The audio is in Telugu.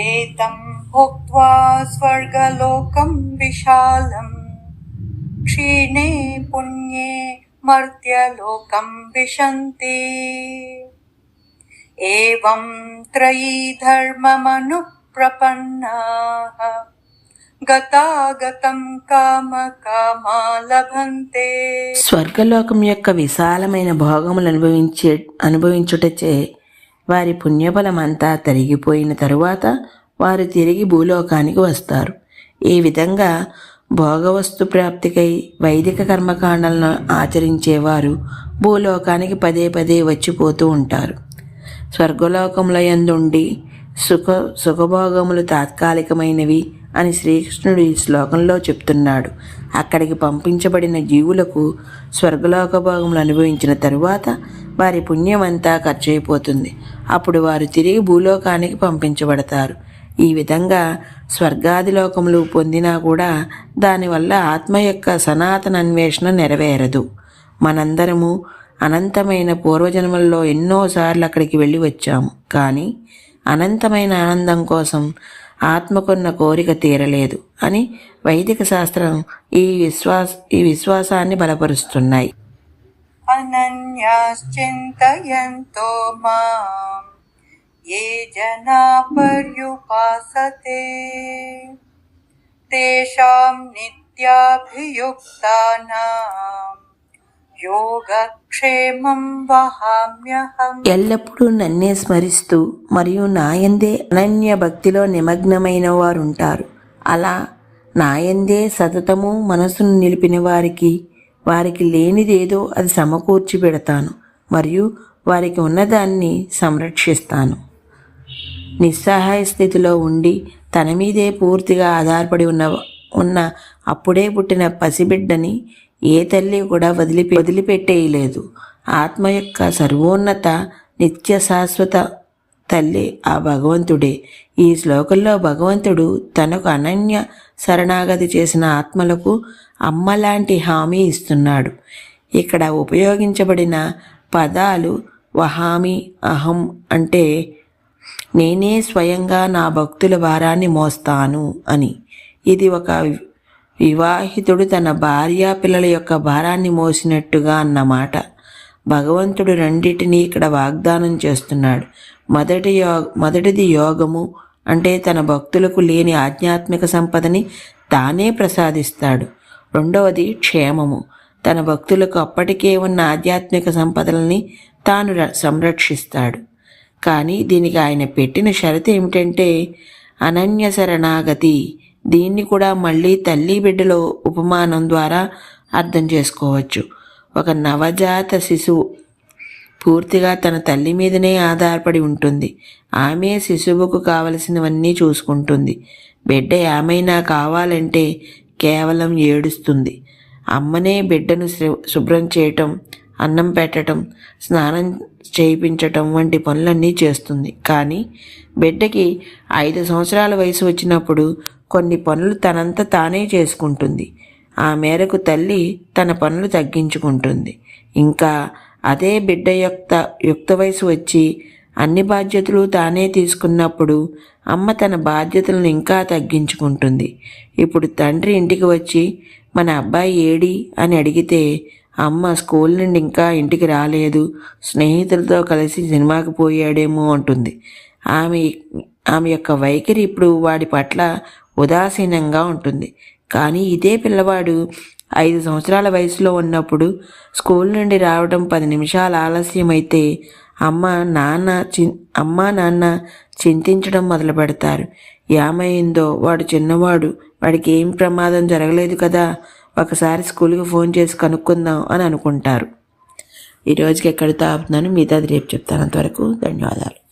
एतं भुक्त्वा स्वर्गलोकं विशालम् क्षीणे पुण्ये मर्त्यलोकं विशन्ति एवं त्रयी धर्ममनुप्रपन्नाः గతాగతం కామ కామా లభంతే స్వర్గలోకం యొక్క విశాలమైన భోగములు అనుభవించే అనుభవించుటచే వారి పుణ్యబలమంతా తరిగిపోయిన తరువాత వారు తిరిగి భూలోకానికి వస్తారు. ఈ విధంగా భోగవస్తు ప్రాప్తికై వైదిక కర్మకాండలను ఆచరించేవారు భూలోకానికి పదే పదే వచ్చిపోతూ ఉంటారు. స్వర్గలోకముల యందుండి సుఖ సుఖభోగములు తాత్కాలికమైనవి అని శ్రీకృష్ణుడు ఈ శ్లోకంలో చెప్తున్నాడు. అక్కడికి పంపించబడిన జీవులకు స్వర్గలోక భోగములు అనుభవించిన తరువాత వారి పుణ్యమంతా ఖర్చయిపోతుంది. అప్పుడు వారు తిరిగి భూలోకానికి పంపించబడతారు. ఈ విధంగా స్వర్గాది లోకములు పొందినా కూడా దానివల్ల ఆత్మ యొక్క సనాతన అన్వేషణ నెరవేరదు. మనందరము అనంతమైన పూర్వజన్మల్లో ఎన్నోసార్లు అక్కడికి వెళ్ళి వచ్చాము. కానీ అనంతమైన ఆనందం కోసం ఆత్మకున్న కోరిక తీరలేదు అని వైదిక శాస్త్రం ఈ విశ్వాస ఈ విశ్వాసాన్ని బలపరుస్తున్నాయి. అనన్యాశ్చింతయంతో మాం ఏ జనా పర్యుపాసతే తేషాం నిత్యాభియుక్తానాం ఎల్లప్పుడూ నన్నే స్మరిస్తూ మరియు నాయందే అనన్య భక్తిలో నిమగ్నమైన వారు ఉంటారు అలా నాయందే సతతము మనసును నిలిపిన వారికి వారికి లేనిదేదో అది సమకూర్చి పెడతాను మరియు వారికి ఉన్నదాన్ని సంరక్షిస్తాను. నిస్సహాయ స్థితిలో ఉండి తన మీదే పూర్తిగా ఆధారపడి ఉన్న ఉన్న అప్పుడే పుట్టిన పసిబిడ్డని ఏ తల్లి కూడా వదిలిపె వదిలిపెట్టేయలేదు. ఆత్మ యొక్క సర్వోన్నత నిత్య శాశ్వత తల్లి ఆ భగవంతుడే. ఈ శ్లోకంలో భగవంతుడు తనకు అనన్య శరణాగతి చేసిన ఆత్మలకు అమ్మలాంటి హామీ ఇస్తున్నాడు. ఇక్కడ ఉపయోగించబడిన పదాలు వహామి అహం అంటే నేనే స్వయంగా నా భక్తుల భారాన్ని మోస్తాను అని. ఇది ఒక వివాహితుడు తన భార్యా పిల్లల యొక్క భారాన్ని మోసినట్టుగా అన్నమాట భగవంతుడు రెండింటినీ ఇక్కడ వాగ్దానం చేస్తున్నాడు. మొదటి యో మొదటిది యోగము అంటే తన భక్తులకు లేని ఆధ్యాత్మిక సంపదని తానే ప్రసాదిస్తాడు. రెండవది క్షేమము. తన భక్తులకు అప్పటికే ఉన్న ఆధ్యాత్మిక సంపదలని తాను ర- సంరక్షిస్తాడు. కానీ దీనికి ఆయన పెట్టిన షరతు ఏమిటంటే అనన్య శరణాగతి దీన్ని కూడా మళ్ళీ తల్లి బిడ్డలో ఉపమానం ద్వారా అర్థం చేసుకోవచ్చు. ఒక నవజాత శిశువు పూర్తిగా తన తల్లి మీదనే ఆధారపడి ఉంటుంది. ఆమె శిశువుకు కావలసినవన్నీ చూసుకుంటుంది. బిడ్డ ఏమైనా కావాలంటే కేవలం ఏడుస్తుంది. అమ్మనే బిడ్డను శుభ్రం చేయటం అన్నం పెట్టడం స్నానం చేయించటం వంటి పనులన్నీ చేస్తుంది. కానీ బిడ్డకి ఐదు సంవత్సరాల వయసు వచ్చినప్పుడు కొన్ని పనులు తనంత తానే చేసుకుంటుంది. ఆ మేరకు తల్లి తన పనులు తగ్గించుకుంటుంది. ఇంకా అదే బిడ్డ యొక్క యుక్త వయసు వచ్చి అన్ని బాధ్యతలు తానే తీసుకున్నప్పుడు అమ్మ తన బాధ్యతలను ఇంకా తగ్గించుకుంటుంది. ఇప్పుడు తండ్రి ఇంటికి వచ్చి మన అబ్బాయి ఏడి? అని అడిగితే అమ్మ స్కూల్ నుండి ఇంకా ఇంటికి రాలేదు. స్నేహితులతో కలిసి సినిమాకి పోయాడేమో అంటుంది. ఆమె ఆమె యొక్క వైఖరి ఇప్పుడు వాడి పట్ల ఉదాసీనంగా ఉంటుంది. కానీ ఇదే పిల్లవాడు ఐదు సంవత్సరాల వయసులో ఉన్నప్పుడు స్కూల్ నుండి రావడం పది నిమిషాల ఆలస్యం అయితే అమ్మ నాన్న చి అమ్మ నాన్న చింతించడం మొదలు పెడతారు ఏమైందో? వాడు చిన్నవాడు. వాడికి ఏం ప్రమాదం జరగలేదు కదా? ఒకసారి స్కూల్కి ఫోన్ చేసి కనుక్కుందాం అని అనుకుంటారు. ఈరోజుకి ఎక్కడితో ఆపుతున్నాను మిగతాది రేపు చెప్తాను. అంతవరకు ధన్యవాదాలు.